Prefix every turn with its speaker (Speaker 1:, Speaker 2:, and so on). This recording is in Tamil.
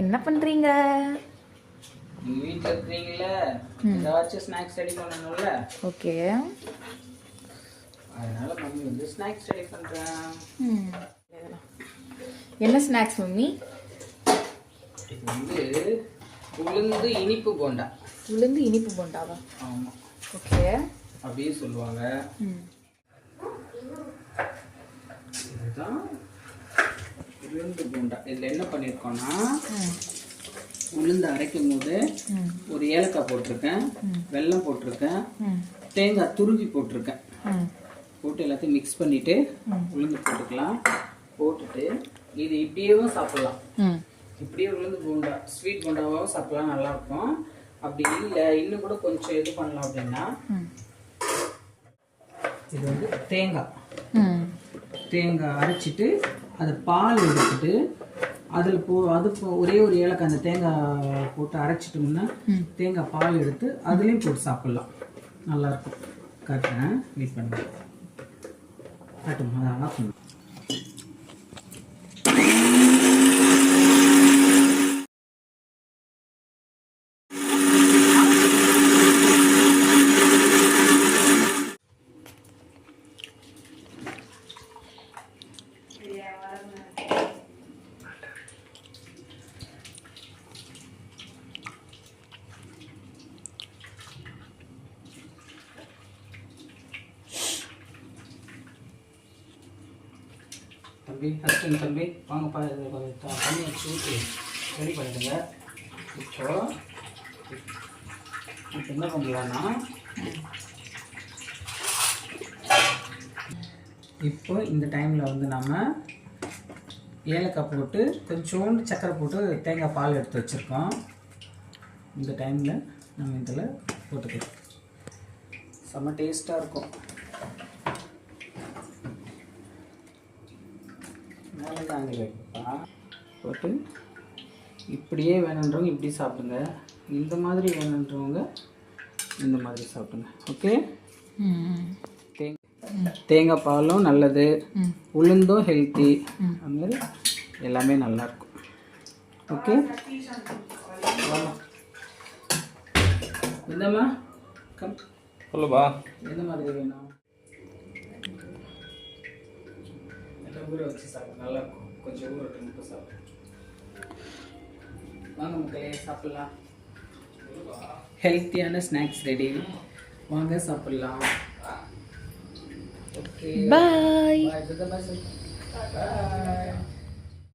Speaker 1: என்ன பண்றீங்க?
Speaker 2: நீங்க இருக்கிறீங்களே ஏதாச்சும் ஸ்நாக்ஸ் ரெடி பண்ணணும்ல?
Speaker 1: ஓகே.
Speaker 2: அதனால மம்மி வந்து ஸ்நாக்ஸ் ரெடி பண்றேன்.
Speaker 1: என்ன ஸ்நாக்ஸ் மம்மி?
Speaker 2: இது வந்து உளுந்து இனிப்பு போண்டா.
Speaker 1: உளுந்து இனிப்பு போண்டாவா?
Speaker 2: ஆமா.
Speaker 1: ஓகே.
Speaker 2: அப்படியே சொல்லுவாங்க. இதுதான் உளுந்து போண்டா. இதில் என்ன பண்ணியிருக்கோம்னா
Speaker 1: ம்.
Speaker 2: உளுந்து அரைக்கும் போது ஒரு ஏலக்காய் போட்டிருக்கேன் வெல்லம் போட்டிருக்கேன் தேங்காய் துருவி போட்டிருக்கேன். போட்டு எல்லாத்தையும் மிக்ஸ் பண்ணிட்டு உளுந்து போட்டுக்கலாம். போட்டுட்டு இது இப்படியேவும் சாப்பிடலாம். இப்படியே உளுந்து போண்டா ஸ்வீட் போண்டாவும் சாப்பிடலாம் நல்லா இருக்கும் அப்படி இல்லை இன்னும் கூட கொஞ்சம் இது பண்ணலாம் அப்படின்னா இது வந்து தேங்காய். தேங்காய் அரைச்சிட்டு அது பால் எடுத்துட்டு அதில் போ அது ஒரே ஒரு ஏலக்காய் அந்த தேங்காய் போட்டு அரைச்சிட்டோம்னா தேங்காய் பால் எடுத்து அதுலேயும் போட்டு சாப்பிட்லாம். நல்லாயிருக்கும் காட்டுறேன். வெயிட் பண்ணுறேன் காட்டுமா? அதை ஆஃப் தம்பி ஹஸ்பண்ட் தம்பி வாங்கப்பா இது கொஞ்சம் த- ஊற்றி ரெடி பண்ணிடுங்க. இப்போ இப்போ என்ன பண்ணலான்னா இப்போ இந்த டைமில் வந்து நம்ம ஏலக்காய் போட்டு கொஞ்சோண்டு சக்கரை போட்டு தேங்காய் பால் எடுத்து வச்சுருக்கோம். இந்த டைமில் நம்ம இதில் போட்டுக்கலாம். செம்ம டேஸ்ட்டாக இருக்கும். வைப்பா போட்டு இப்படியே வேணுன்றவங்க இப்படி சாப்பிடுங்க. இந்த மாதிரி வேணுன்றவங்க இந்த மாதிரி சாப்பிடுங்க. ஓகே தேங்காய் பாலும் நல்லது. உளுந்தும் ஹெல்த்தி அந்த மாதிரி எல்லாமே நல்லாயிருக்கும் ஓகே இந்தம்மா கம்
Speaker 3: சொல்லுப்பா.
Speaker 2: எந்த மாதிரி வேணும்? ஊற வச்சு சாப்பிடு. நல்லா இருக்கும் கொஞ்சம் ஊறட்டும் மட்டும் சாப்பிடு. வாங்க மக்களே சாப்பிடலாம். ஹெல்த்தியான ஸ்நாக்ஸ் ரெடி வாங்க சாப்பிடலாம். ஓகே பாய் பாய்